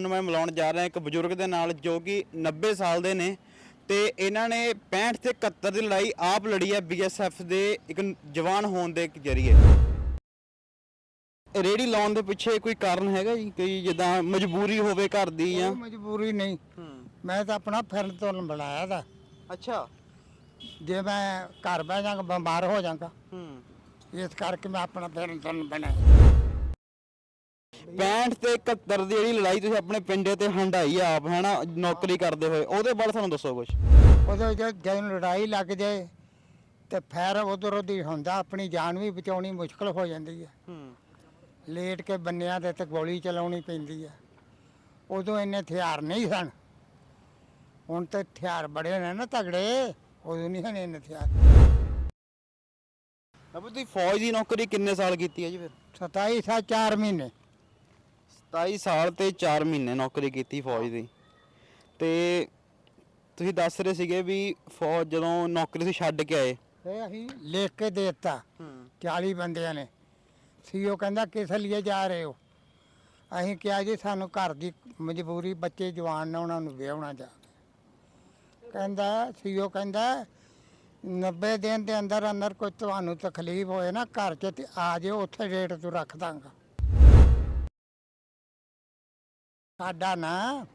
ਤੁਹਾਨੂੰ ਮੈਂ ਮਿਲਾਉਣ ਜਾ ਰਿਹਾ ਇੱਕ ਬਜ਼ੁਰਗ ਦੇ ਨਾਲ ਜੋ ਕਿ 90 ਸਾਲ ਦੇ ਨੇ ਤੇ ਇਹਨਾਂ ਨੇ 65 ਤੇ 71 ਦੀ ਲੜਾਈ ਆਪ ਲੜੀ ਹੈ ਬੀਐਸਐਫ ਦੇ ਇੱਕ ਜਵਾਨ ਹੋਣ ਦੇ ਜਰੀਏ। ਰੇੜੀ ਲਾਉਣ ਦੇ ਪਿੱਛੇ ਕੋਈ ਕਾਰਨ ਹੈਗਾ ਜੀ? ਕੋਈ ਜਿੱਦਾਂ ਮਜਬੂਰੀ ਹੋਵੇ ਘਰ ਦੀ ਜਾਂ? ਮਜਬੂਰੀ ਨਹੀਂ। ਹੂੰ। ਮੈਂ ਤਾਂ ਆਪਣਾ ਫਿਰਨ ਤੁਰਨ ਬਣਾਇਆ ਦਾ। ਅੱਛਾ। ਜੇ ਮੈਂ ਘਰ ਬਹਿ ਜਾਵਾਂਗਾ ਬਿਮਾਰ ਹੋ ਜਾਵਾਂਗਾ ਹੂੰ। ਇਸ ਕਰਕੇ ਮੈਂ ਆਪਣਾ ਫਿਰਨ ਤੁਰਨ ਬਣਾਇਆ। 65 ਤੇ 71 ਦੀ ਜਿਹੜੀ ਲੜਾਈ ਤੁਸੀਂ ਆਪਣੇ ਪਿੰਡੇ ਤੇ ਹੰਡਾਈ ਆਪ ਹੈਨਾ ਨੌਕਰੀ ਕਰਦੇ ਹੋਏ ਉਹਦੇ ਬਾਰੇ ਸਾਨੂੰ ਦੱਸੋ ਕੁਝ ਉਹਦੇ ਜੇ ਜਦੋਂ ਲੜਾਈ ਲੱਗ ਜਾਏ ਤੇ ਫਿਰ ਉਧਰ ਉਧਰ ਹੁੰਦਾ ਆਪਣੀ ਜਾਨ ਵੀ ਬਚਾਉਣੀ ਮੁਸ਼ਕਲ ਹੋ ਜਾਂਦੀ ਹੈ ਹੂੰ। ਲੇਟ ਕੇ ਬੰਨਿਆਂ ਦੇ ਤੇ ਗੋਲੀ ਚਲਾਉਣੀ ਪੈਂਦੀ ਹੈ ਉਦੋਂ ਇੰਨੇ ਹਥਿਆਰ ਨਹੀਂ ਸਨ। ਹੁਣ ਤੇ ਹਥਿਆਰ ਬੜੇ ਨੇ ਨਾ ਤਗੜੇ ਉਦੋਂ ਨਹੀਂ ਹਨ ਇੰਨੇ ਹਥਿਆਰ। ਅਬੇ ਤੁਸੀਂ ਫੌਜ ਦੀ ਨੌਕਰੀ ਕਿੰਨੇ ਸਾਲ ਕੀਤੀ ਹੈ ਜੀ ਫਿਰ? 27 ਸਾ 4 ਮਹੀਨੇ। 27 ਸਾਲ ਤੇ 4 ਮਹੀਨੇ ਨੌਕਰੀ ਕੀਤੀ ਫੌਜ ਦੀ। ਤੇ ਤੁਸੀਂ ਦੱਸ ਰਹੇ ਸੀਗੇ ਵੀ ਫੌਜ ਜਦੋਂ ਨੌਕਰੀ ਸੀ ਛੱਡ ਕੇ ਆਏ। ਇਹ ਅਸੀਂ ਲਿਖ ਕੇ ਦੇ ਦਿੱਤਾ। ਹੂੰ। 40 ਬੰਦਿਆਂ ਨੇ। ਸੀਓ ਕਹਿੰਦਾ ਕਿਸ ਲਈ ਜਾ ਰਹੇ ਹੋ? ਅਸੀਂ ਕਿਹਾ ਜੀ ਸਾਨੂੰ ਘਰ ਦੀ ਮਜਬੂਰੀ ਬੱਚੇ ਜਵਾਨ ਨੇ ਉਹਨਾਂ ਨੂੰ ਵਿਆਹਣਾ ਜਾ ਕਹਿੰਦਾ ਸੀਓ ਕਹਿੰਦਾ 90 ਦਿਨ ਦੇ ਅੰਦਰ ਅੰਦਰ ਕੋਈ ਤੁਹਾਨੂੰ ਤਕਲੀਫ ਹੋਏ ਨਾ ਘਰ 'ਚ ਤੇ ਆ ਜਿਓ ਉੱਥੇ ਰੇਟ ਤੂੰ ਰੱਖ ਦਾਂਗਾ। ਸਾਡਾ ਨਾ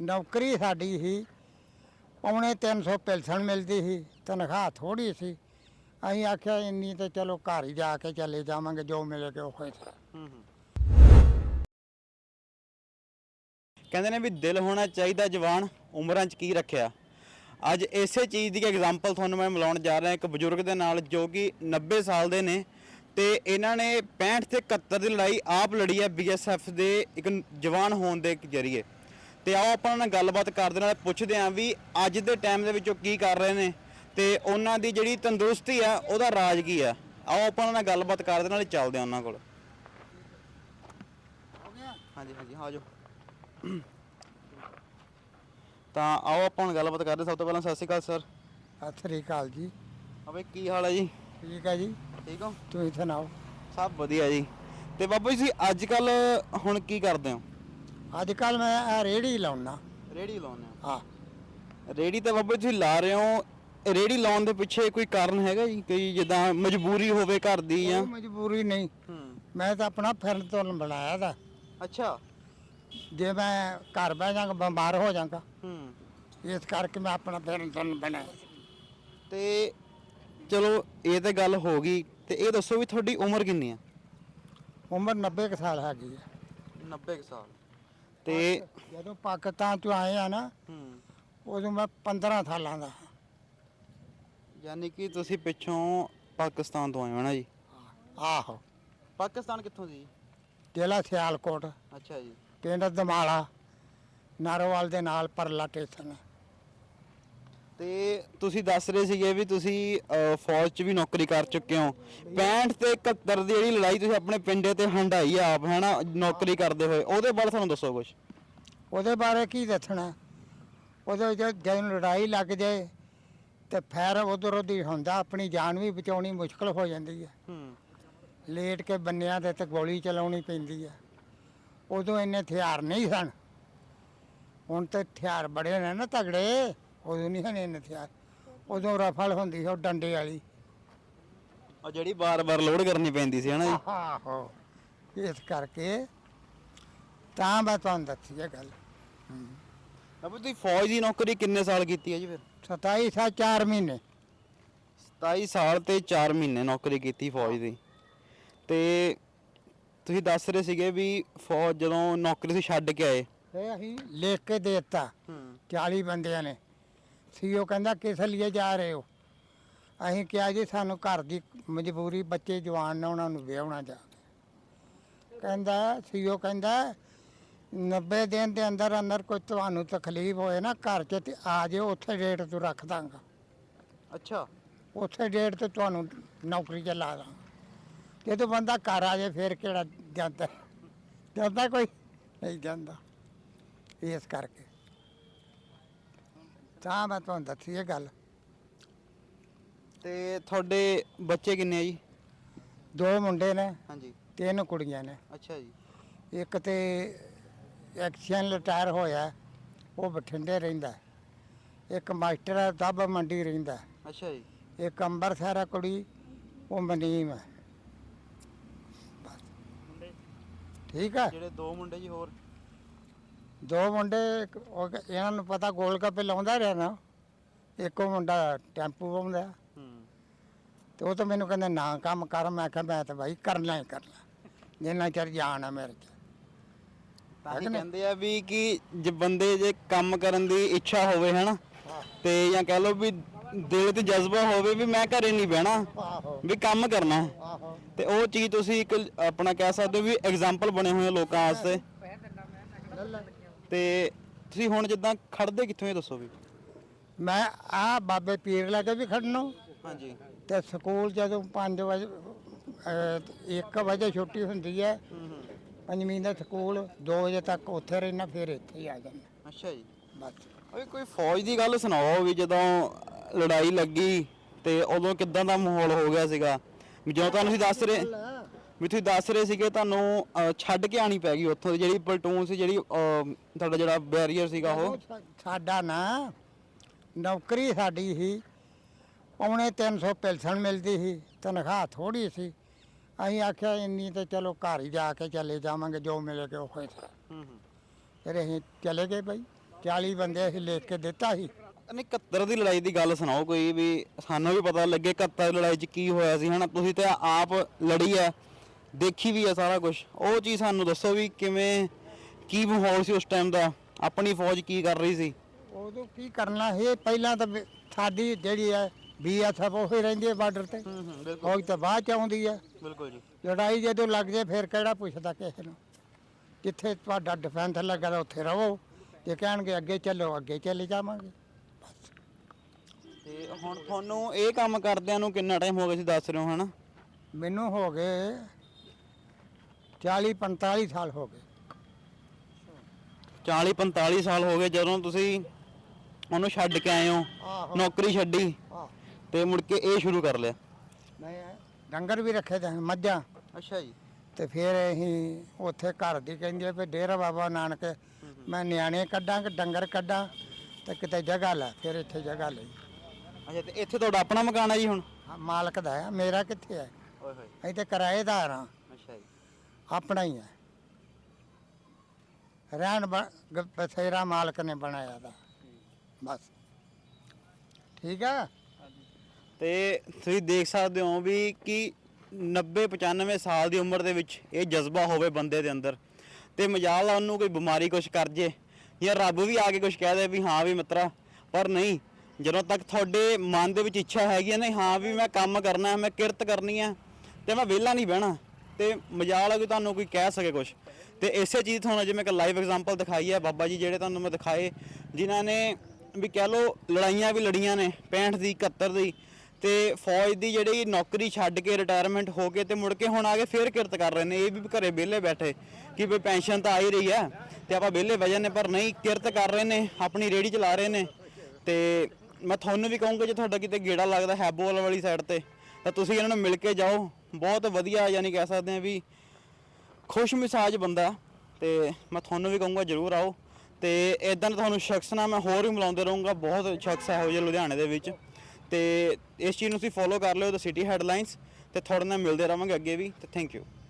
ਨੌਕਰੀ ਸਾਡੀ ਸੀ। ਪੌਣੇ 300 ਪੈਨਸ਼ਨ ਮਿਲਦੀ ਸੀ, ਤਨਖਾਹ ਥੋੜੀ ਸੀ। ਅਸੀਂ ਆਖਿਆ ਇੰਨੀ ਤੇ ਚਲੋ ਘਰ ਹੀ ਜਾ ਕੇ ਚਲੇ ਜਾਵਾਂਗੇ, ਜੋ ਮਿਲੇ ਕਿ ਉਹ ਹੋਏਗਾ ਕਹਿੰਦੇ ਨੇ ਵੀ ਦਿਲ ਹੋਣਾ ਚਾਹੀਦਾ ਜਵਾਨ, ਉਮਰਾਂ 'ਚ ਕੀ ਰੱਖਿਆ। ਅੱਜ ਇਸੇ ਚੀਜ਼ ਦੀ ਐਗਜ਼ਾਮਪਲ ਤੁਹਾਨੂੰ ਮੈਂ ਮਿਲਾਉਣ ਜਾ ਰਿਹਾ ਇੱਕ ਬਜ਼ੁਰਗ ਦੇ ਨਾਲ, ਜੋ ਕਿ 90 ਸਾਲ ਦੇ ਨੇ। ਤੇ ਇਹਨਾਂ ਨੇ 65 ਤੇ 71 ਦੀ ਲੜਾਈ ਆਪ ਲੜੀ ਹੈ ਬੀਐਸਐਫ ਦੇ ਇੱਕ ਜਵਾਨ ਹੋਣ ਦੇ ਜਰੀਏ। ਤੇ ਆਓ ਆਪਾਂ ਨਾਲ ਗੱਲਬਾਤ ਕਰਦੇ ਨਾਲ ਪੁੱਛਦੇ ਆਂ ਵੀ ਅੱਜ ਦੇ ਟਾਈਮ ਦੇ ਵਿੱਚ ਉਹ ਕੀ ਕਰ ਰਹੇ ਨੇ ਤੇ ਉਹਨਾਂ ਦੀ ਜਿਹੜੀ ਤੰਦਰੁਸਤੀ ਆ ਉਹਦਾ ਰਾਜ ਕੀ ਆ? ਆਓ ਆਪਾਂ ਨਾਲ ਗੱਲਬਾਤ ਕਰਦੇ ਨਾਲ ਚੱਲਦੇ ਆਂ ਉਹਨਾਂ ਕੋਲ। ਹਾਂਜੀ ਹਾਂਜੀ ਆ ਜਾਓ। ਤਾਂ ਆਓ ਆਪਾਂ ਹੁਣ ਗੱਲਬਾਤ ਕਰਦੇ ਸਭ ਤੋਂ ਪਹਿਲਾਂ ਸਤਿ ਸ਼੍ਰੀ ਅਕਾਲ ਸਰ। ਸਤਿ ਸ੍ਰੀ ਅਕਾਲ ਜੀ। ਅਬੇ ਕੀ ਹਾਲ ਹੈ ਜੀ? ਠੀਕ ਹੈ ਜੀ। ਠੀਕ ਹੋ? ਤੁਸੀਂ ਸੁਣਾਓ ਸਭ ਵਧੀਆ ਜੀ। ਤੇ ਬਾਬਾ ਜੀ ਅੱਜ ਕੱਲ ਹੁਣ ਕੀ ਕਰਦੇ ਹੋ? ਅੱਜ ਕੱਲ ਮੈਂ ਆ ਰੇੜੀ ਲਾਉਣਾ ਰੇੜੀ ਲਾਉਂਦੇ ਹਾਂ? ਹੋ। ਰੇੜੀ ਤਾਂ ਬਾਬਾ ਜੀ ਲਾ ਰਹੇ ਹੋ। ਰੇੜੀ ਲਾਉਣ ਦੇ ਪਿੱਛੇ ਕੋਈ ਕਾਰਨ ਹੈਗਾ ਜੀ? ਕੋਈ ਜਿੱਦਾਂ ਮਜਬੂਰੀ ਹੋਵੇ ਘਰ ਦੀ ਜਾਂ? ਕੋਈ ਮਜਬੂਰੀ ਨਹੀਂ। ਹੂੰ। ਮੈਂ ਤਾਂ ਆਪਣਾ ਫਿਰਨ ਤੁਰਨ ਬਣਾਇਆ ਦਾ। ਅੱਛਾ। ਜੇ ਮੈਂ ਘਰ ਬਹਿ ਜਾਵਾਂਗਾ ਬਿਮਾਰ ਹੋ ਜਾਵਾਂਗਾ ਹੂੰ। ਇਸ ਕਰਕੇ ਮੈਂ ਆਪਣਾ ਫਿਰਨ ਤੁਰਨ ਬਣਾਇਆ। ਤੇ ਚਲੋ ਇਹ ਤੇ ਗੱਲ ਹੋ ਗਈ ਤੇ ਇਹ ਦੱਸੋ ਵੀ ਤੁਹਾਡੀ ਉਮਰ ਕਿੰਨੀ ਆ? ਉਮਰ 90 ਕੁ ਸਾਲ ਹੈਗੀ ਹੈ 90 ਸਾਲ। ਤੇ ਜਦੋਂ ਪਾਕਿਸਤਾਨ ਤੋਂ ਆਏ ਆ ਨਾ ਹੂੰ। ਉਦੋਂ ਮੈਂ 15 ਸਾਲਾਂ ਦਾ। ਹਾਂ। ਯਾਨੀ ਕਿ ਤੁਸੀਂ ਪਿੱਛੋਂ ਪਾਕਿਸਤਾਨ ਤੋਂ ਆਏ ਹੋ ਨਾ ਜੀ? ਆਹੋ। ਪਾਕਿਸਤਾਨ ਕਿੱਥੋਂ ਜੀ ਜ਼ਿਲ੍ਹਾ ਸਿਆਲਕੋਟ। ਅੱਛਾ ਜੀ। ਪਿੰਡ ਦਮਾਲਾ ਨਾਰੋਵਾਲ ਦੇ ਨਾਲ ਪਰਲਾ ਸਟੇਸ਼ਨ। ਹੈ। ਤੇ ਤੁਸੀਂ ਦੱਸ ਰਹੇ ਸੀਗੇ ਵੀ ਤੁਸੀਂ ਅਹ, ਫੌਜ 'ਚ ਵੀ ਨੌਕਰੀ ਕਰ ਚੁੱਕੇ ਹੋ। 65 ਤੇ 71 ਦੀ ਜਿਹੜੀ ਲੜਾਈ ਤੁਸੀਂ ਆਪਣੇ ਪਿੰਡੇ ਤੇ ਹੰਡਾਈ ਆ ਆਪ ਹੈਨਾ ਨੌਕਰੀ ਕਰਦੇ ਹੋਏ ਉਹਦੇ ਬਾਰੇ ਸਾਨੂੰ ਦੱਸੋ ਕੁਝ ਉਹਦੇ ਬਾਰੇ ਕੀ ਦੱਸਣਾ? ਉਹਦੇ ਜੇ ਜਦੋਂ ਲੜਾਈ ਲੱਗ ਜਾਏ ਤੇ ਫਿਰ ਉਧਰ ਉਧਰ ਹੁੰਦਾ ਆਪਣੀ ਜਾਨ ਵੀ ਬਚਾਉਣੀ ਮੁਸ਼ਕਲ ਹੋ ਜਾਂਦੀ ਹੈ ਹੂੰ। ਲੇਟ ਕੇ ਬੰਨਿਆਂ ਦੇ ਤੇ ਗੋਲੀ ਚਲਾਉਣੀ ਪੈਂਦੀ ਹੈ ਉਦੋਂ ਇੰਨੇ ਹਥਿਆਰ ਨਹੀਂ ਸਨ। ਹੁਣ ਤੇ ਹਥਿਆਰ ਬੜੇ ਨੇ ਨਾ ਤਗੜੇ। ਉਦੋਂ ਨਹੀਂ ਹਨ ਹਥਿਆਰ। ਉਦੋਂ ਰਫਲ ਹੁੰਦੀ ਸੀ ਉਹ ਡੰਡੇ ਵਾਲੀ। ਉਹ ਜਿਹੜੀ ਬਾਰ-ਬਾਰ ਲੋਡ ਕਰਨੀ ਪੈਂਦੀ ਸੀ ਹਨਾ ਜੀ? ਆਹੋ ਇਸ ਕਰਕੇ ਤਾਂ ਮੈਂ ਤੁਹਾਨੂੰ ਦੱਸੀ ਇਹ ਗੱਲ। ਅਬੇ ਤੁਸੀਂ ਫੌਜ ਦੀ ਨੌਕਰੀ ਕਿੰਨੇ ਸਾਲ ਕੀਤੀ ਹੈ ਜੀ ਫਿਰ? 27 ਸਾ 4 ਮਹੀਨੇ। 27 ਸਾਲ ਤੇ 4 ਮਹੀਨੇ ਨੌਕਰੀ ਕੀਤੀ ਫੌਜ ਦੀ। ਤੇ ਤੁਸੀਂ ਦੱਸ ਰਹੇ ਸੀਗੇ ਵੀ ਫੌਜ ਜਦੋਂ ਨੌਕਰੀ ਸੀ ਛੱਡ ਕੇ ਆਏ। ਇਹ ਅਸੀਂ ਲਿਖ ਕੇ ਦੇ ਦਿੱਤਾ। ਹੂੰ। 40 ਬੰਦਿਆਂ ਨੇ। ਸੀਓ ਕਹਿੰਦਾ ਕਿਸ ਲਈ ਜਾ ਰਹੇ ਹੋ? ਅਸੀਂ ਕਿਹਾ ਜੀ ਸਾਨੂੰ ਘਰ ਦੀ ਮਜਬੂਰੀ ਬੱਚੇ ਜਵਾਨ ਨੇ ਉਹਨਾਂ ਨੂੰ ਵਿਆਹਣਾ ਜਾ ਕਹਿੰਦਾ ਸੀਓ ਕਹਿੰਦਾ 90 ਦਿਨ ਦੇ ਅੰਦਰ ਅੰਦਰ ਕੋਈ ਤੁਹਾਨੂੰ ਤਕਲੀਫ ਹੋਏ ਨਾ ਘਰ 'ਚ ਤੇ ਆ ਜਿਓ ਉੱਥੇ ਰੇਟ ਤੂੰ ਰੱਖ ਦਾਂਗਾ। ਅੱਛਾ। ਉੱਥੇ ਡੇਟ ਤੇ ਤੁਹਾਨੂੰ ਨੌਕਰੀ 'ਚ ਲਾ ਦਾਂ ਜਦੋਂ ਬੰਦਾ ਘਰ ਆ ਜਾਏ ਫਿਰ ਕਿਹੜਾ ਜਾਂਦਾ? ਜਾਂਦਾ ਕੋਈ ਨਹੀਂ ਜਾਂਦਾ। ਇਸ ਕਰਕੇ। ਤਾਂ ਮੈਂ ਤੁਹਾਨੂੰ ਦੱਸੀ ਇਹ ਗੱਲ। ਤੇ ਤੁਹਾਡੇ ਬੱਚੇ ਕਿੰਨੇ ਆ ਜੀ? ਦੋ ਮੁੰਡੇ ਨੇ ਹਾਂਜੀ। ਤਿੰਨ ਕੁੜੀਆਂ ਨੇ। ਅੱਛਾ ਜੀ। ਇੱਕ ਤੇ ਐਕਸ਼ਨ ਰਿਟਾਇਰ ਹੋਇਆ ਉਹ ਬਠਿੰਡੇ ਰਹਿੰਦਾ। ਇੱਕ ਮਾਸਟਰ ਹੈ ਦੱਬ ਮੰਡੀ ਰਹਿੰਦਾ। ਅੱਛਾ ਜੀ। ਇੱਕ ਅੰਬਰਸਰ ਹੈ ਕੁੜੀ ਉਹ ਮਨੀਮ ਹੈ ਬਸ। ਠੀਕ ਹੈ ਜਿਹੜੇ ਦੋ ਮੁੰਡੇ ਜੀ ਹੋਰ ਦੋ ਮੁੰਡੇ ਇੱਕ ਉਹ ਕ- ਇਹਨਾਂ ਨੂੰ ਪਤਾ ਗੋਲ ਗੱਪੇ ਲਾਉਂਦਾ ਰਿਹਾ ਨਾ ਇੱਕੋ ਮੁੰਡਾ ਟੈਂਪੂ ਪਾਉਂਦਾ ਹੂੰ। ਤੇ ਉਹ ਤਾਂ ਮੈਨੂੰ ਕਹਿੰਦਾ ਨਾ ਕੰਮ ਕਰ। ਮੈਂ ਕਿਹਾ ਮੈਂ ਤਾਂ ਭਾਈ ਕਰਨਾ ਹੀ ਕਰਨਾ। ਜਿੰਨਾ ਚਿਰ ਜਾਨ ਹੈ ਮੇਰੇ 'ਚ। ਤਾਂ ਹੈ? ਕਹਿੰਦੇ ਆ ਵੀ ਕਿ ਜੇ ਬੰਦੇ ਜੇ ਕੰਮ ਕਰਨ ਦੀ ਇੱਛਾ ਹੋਵੇ ਹਨਾ ਤੇ ਜਾਂ ਕਹਿ ਲਓ ਵੀ ਦਿਲ ਤੇ ਜਜ਼ਬਾ ਹੋਵੇ ਵੀ ਮੈਂ ਘਰੇ ਨਹੀਂ ਬਹਿਣਾ ਆਹੋ। ਵੀ ਕੰਮ ਕਰਨਾ। ਹੈ। ਆਹੋ। ਤੇ ਉਹ ਚੀਜ਼ ਤੁਸੀਂ ਇੱਕ ਆਪਣਾ ਕਹਿ ਸਕਦੇ ਹੋ ਵੀ ਐਗਜ਼ਾਮਪਲ ਬਣੇ ਹੋਏ ਹੋ ਲੋਕਾਂ ਵਾਸਤੇ। ਤੇ ਤੁਸੀਂ ਹੁਣ ਜਿੱਦਾਂ ਖੜਦੇ ਕਿੱਥੋਂ ਇਹ ਦੱਸੋ ਵੀ? ਮੈਂ ਆ ਬਾਬੇ ਪੀਰ ਲੈ ਕੇ ਵੀ ਖੜਨੋ। ਹਾਂਜੀ। ਤੇ ਸਕੂਲ ਜਦੋਂ 5 ਵਜੇ 1 ਵਜੇ ਛੁੱਟੀ ਹੁੰਦੀ ਹੈ। ਪੰਜਵੀਂ ਦਾ ਸਕੂਲ 2 ਵਜੇ ਤੱਕ ਉੱਥੇ ਰਹਿਣਾ ਫਿਰ ਇੱਥੇ ਹੀ ਆ ਜਾਣਾ। ਅੱਛਾ ਜੀ। ਬਸ। ਓਏ ਕੋਈ ਫੌਜ ਦੀ ਗੱਲ ਸੁਣਾਓ ਵੀ ਜਦੋਂ ਲੜਾਈ ਲੱਗੀ ਤੇ ਉਦੋਂ ਕਿੱਦਾਂ ਦਾ ਮਾਹੌਲ ਹੋ ਗਿਆ ਸੀਗਾ? ਜਦੋਂ ਤੁਹਾਨੂੰ ਤੁਸੀਂ ਦੱਸ ਰਹੇ ਵੀ ਤੁਸੀਂ ਦੱਸ ਰਹੇ ਸੀਗੇ ਤੁਹਾਨੂੰ ਅਹ, ਛੱਡ ਕੇ ਆਣੀ ਪੈ ਗਈ ਉੱਥੋਂ ਦੀ ਜਿਹੜੀ ਪਲਟੂਨ ਸੀ ਜਿਹੜੀ ਅਹ, ਤੁਹਾਡਾ ਜਿਹੜਾ ਬੈਰੀਅਰ ਸੀਗਾ ਉਹ? ਸਾ- ਸਾਡਾ ਨਾ ਨੌਕਰੀ ਸਾਡੀ ਸੀ। ਪੌਣੇ 300 ਪੈਨਸ਼ਨ ਮਿਲਦੀ ਸੀ ਤਨਖਾਹ ਥੋੜੀ ਸੀ। ਅਸੀਂ ਆਖਿਆ ਇੰਨੀ ਤੇ ਚਲੋ ਘਰ ਹੀ ਜਾ ਕੇ ਚਲੇ ਜਾਵਾਂਗੇ ਜੋ ਮਿਲੇਗਾ ਉਹ ਹੀ ਸੀ। ਹੂੰ ਹੂੰ। ਫਿਰ ਅਸੀਂ ਚਲੇ ਗਏ ਬਈ। 40 ਬੰਦੇ ਅਸੀਂ ਲਿਖ ਕੇ ਦਿੱਤਾ ਸੀ। ਨਹੀਂ 71 ਦੀ ਲੜਾਈ ਦੀ ਗੱਲ ਸੁਣਾਓ ਕੋਈ ਵੀ ਸਾਨੂੰ ਵੀ ਪਤਾ ਲੱਗੇ 71 ਦੀ ਲੜਾਈ 'ਚ ਕੀ ਹੋਇਆ ਸੀ ਹਨਾ? ਤੁਸੀਂ ਤੇ ਆਪ ਲੜੀ ਆ ਦੇਖੀ ਵੀ ਆ ਸਾਰਾ ਕੁਝ ਉਹ ਚੀਜ਼ ਸਾਨੂੰ ਦੱਸੋ ਵੀ ਕਿਵੇਂ ਕੀ ਮਾਹੌਲ ਸੀ ਉਸ ਟਾਈਮ ਦਾ? ਆਪਣੀ ਫੌਜ ਕੀ ਕਰ ਰਹੀ ਸੀ? ਉਦੋਂ ਕੀ ਕਰਨਾ? ਸੀ ਪਹਿਲਾਂ ਤਾਂ ਵੀ ਸਾਡੀ ਜਿਹੜੀ ਹੈ ਬੀਐਸਐਫ ਉਹ ਹੀ ਰਹਿੰਦੀ ਹੈ ਬਾਰਡਰ ਤੇ। ਹੂੰ ਹੂੰ ਫੌਜ ਤਾਂ ਬਾਅਦ ਚ ਆਉਂਦੀ ਹੈ ਬਿਲਕੁਲ ਜੀ। ਲੜਾਈ ਜਦੋਂ ਲੱਗ ਜੇ ਫਿਰ ਕਿਹੜਾ ਪੁੱਛਦਾ ਕਿਸੇ ਨੂੰ? ਜਿੱਥੇ ਤੁਹਾਡਾ ਡਿਫੈਂਸ ਲੱਗਾ ਤਾਂ ਉੱਥੇ ਰਹੋ। ਜੇ ਕਹਿਣਗੇ ਅੱਗੇ ਚੱਲੋ ਅੱਗੇ ਚਲੇ ਜਾਵਾਂਗੇ। ਤੇ ਹੁਣ ਤੁਹਾਨੂੰ ਇਹ ਕੰਮ ਕਰਦਿਆਂ ਨੂੰ ਕਿੰਨਾ ਟਾਈਮ ਹੋ ਗਿਆ ਸੀ ਦੱਸ ਰਹੇ ਹੋ ਹਨਾ? ਮੈਨੂੰ ਹੋ ਗਏ 40 45 ਸਾਲ ਹੋ ਗਏ। 40 45 ਸਾਲ ਹੋ ਗਏ ਜਦੋਂ ਤੁਸੀਂ ਉਹਨੂੰ ਛੱਡ ਕੇ ਆਏ ਹੋ ਨੌਕਰੀ ਛੱਡੀ ਤੇ ਮੁੜ ਕੇ ਇਹ ਸ਼ੁਰੂ ਕਰ ਲਿਆ। ਮੈਂ ਡੰਗਰ ਵੀ ਰੱਖੇ ਤੇ ਮੱਝਾਂ। ਅੱਛਾ ਜੀ। ਤੇ ਫਿਰ ਅਸੀਂ ਉੱਥੇ ਘਰ ਦੀ ਕਹਿੰਦੀ ਆ ਵੀ ਡੇਰਾ ਬਾਬਾ ਨਾਨਕ ਮੈਂ ਨਿਆਣੇ ਕੱਢਾਂ ਕਿ ਡੰਗਰ ਕੱਢਾਂ ਤੇ ਕਿਤੇ ਜਗ੍ਹਾ ਲੈ ਫਿਰ ਇੱਥੇ ਜਗ੍ਹਾ ਲਈ। ਅੱਛਾ ਤੇ ਇੱਥੇ ਤੁਹਾਡਾ ਆਪਣਾ ਮਕਾਨ ਹੈ ਜੀ ਹੁਣ? ਹਾਂ, ਮਾਲਕ ਦਾ ਹੈ ਮੇਰਾ ਕਿੱਥੇ ਹੈ ਓਏ ਹੋਏ। ਅਸੀਂ ਤੇ ਕਿਰਾਏਦਾਰ ਹਾਂ। ਆਪਣਾ ਹੀ ਹੈ। ਰਹਿਣ ਬ- ਗ- ਬਸੇਰਾ ਮਾਲਕ ਨੇ ਬਣਾਇਆ ਦਾ। ਬਸ। ਠੀਕ ਹੈ? ਤੇ ਤੁਸੀਂ ਦੇਖ ਸਕਦੇ ਹੋ ਵੀ ਕਿ 90 95 ਸਾਲ ਦੀ ਉਮਰ ਦੇ ਵਿੱਚ ਇਹ ਜਜ਼ਬਾ ਹੋਵੇ ਬੰਦੇ ਦੇ ਅੰਦਰ। ਤੇ ਮਜਾਲ ਆ ਉਹਨੂੰ ਕੋਈ ਬਿਮਾਰੀ ਕੁਛ ਕਰ ਜੇ। ਜਾਂ ਰੱਬ ਵੀ ਆ ਕੇ ਕੁਛ ਕਹਿ ਦੇ ਵੀ ਹਾਂ ਵੀ ਮਿੱਤਰਾ, ਪਰ ਨਹੀਂ। ਜਦੋਂ ਤੱਕ ਤੁਹਾਡੇ ਮਨ ਦੇ ਵਿੱਚ ਇੱਛਾ ਹੈਗੀ ਹੈ ਨਾ ਹਾਂ ਵੀ ਮੈਂ ਕੰਮ ਕਰਨਾ ਹੈ ਮੈਂ ਕਿਰਤ ਕਰਨੀ ਹੈ ਤੇ ਮੈਂ ਵਿਹਲਾ ਨਹੀਂ ਬਹਿਣਾ। ਤੇ ਮਜਾਲ ਆ ਕਿ ਤੁਹਾਨੂੰ ਕੋਈ ਕਹਿ ਸਕੇ ਕੁਛ। ਤੇ ਇਸੇ ਚੀਜ਼ ਤੁਹਾਨੂੰ ਜਿਵੇਂ ਇੱਕ ਲਾਈਵ ਐਗਜ਼ਾਮਪਲ ਦਿਖਾਈ ਹੈ ਬਾਬਾ ਜੀ ਜਿਹੜੇ ਤੁਹਾਨੂੰ ਮੈਂ ਦਿਖਾਏ, ਜਿਨ੍ਹਾਂ ਨੇ ਵੀ ਕਹਿ ਲਓ ਲੜਾਈਆਂ ਵੀ ਲੜੀਆਂ ਨੇ 65 ਦੀ 71 ਦੀ, ਤੇ ਫੌਜ ਦੀ ਜਿਹੜੀ ਨੌਕਰੀ ਛੱਡ ਕੇ ਰਿਟਾਇਰਮੈਂਟ ਹੋ ਕੇ ਤੇ ਮੁੜ ਕੇ ਹੁਣ ਆ ਕੇ ਫੇਰ ਕਿਰਤ ਕਰ ਰਹੇ ਨੇ। ਇਹ ਵੀ ਘਰੇ ਵਿਹਲੇ ਬੈਠੇ ਕਿ ਵੀ ਪੈਨਸ਼ਨ ਤਾਂ ਆ ਹੀ ਰਹੀ ਹੈ ਤੇ ਆਪਾਂ ਵਿਹਲੇ ਵਜਨ ਨੇ, ਪਰ ਨਹੀਂ, ਕਿਰਤ ਕਰ ਰਹੇ ਨੇ, ਆਪਣੀ ਰੇੜੀ ਚਲਾ ਰਹੇ ਨੇ। ਤੇ ਮੈਂ ਤੁਹਾਨੂੰ ਵੀ ਕਹੂੰਗਾ, ਜੇ ਤੁਹਾਡਾ ਕਿਤੇ ਗੇੜਾ ਲੱਗਦਾ ਹੈਬੋਵਾਲ ਵਾਲੀ ਸਾਈਡ ਤੇ, ਤਾਂ ਤੁਸੀਂ ਇਹਨਾਂ ਨੂੰ ਮਿਲ ਕੇ ਜਾਓ। ਬਹੁਤ ਵਧੀਆ ਯਾਨੀ ਕਹਿ ਸਕਦੇ ਆ ਵੀ ਖੁਸ਼ ਮਿਸਾਜ ਬੰਦਾ ਤੇ ਮੈਂ ਤੁਹਾਨੂੰ ਵੀ ਕਹੂੰਗਾ ਜਰੂਰ ਆਓ ਤੇ ਇਦਾਂ ਤੁਹਾਨੂੰ ਸ਼ਖਸ ਨਾਲ ਮੈਂ ਹੋਰ ਵੀ ਮਿਲਾਉਂਦੇ ਰਹੂੰਗਾ, ਬਹੁਤ ਸ਼ਖਸ ਇਹੋ ਜਿਹੇ ਲੁਧਿਆਣੇ ਦੇ ਵਿੱਚ। ਤੇ ਇਸ ਚੀਜ਼ ਨੂੰ ਤੁਸੀਂ ਫੋਲੋ ਕਰ ਲਿਓ ਦ ਸਿਟੀ ਹੈਡਲਾਈਨਸ ਤੇ ਤੁਹਾਡੇ ਨਾਲ ਮਿਲਦੇ ਰਵਾਂਗੇ ਅੱਗੇ ਵੀ, ਤੇ ਥੈਂਕ ਯੂ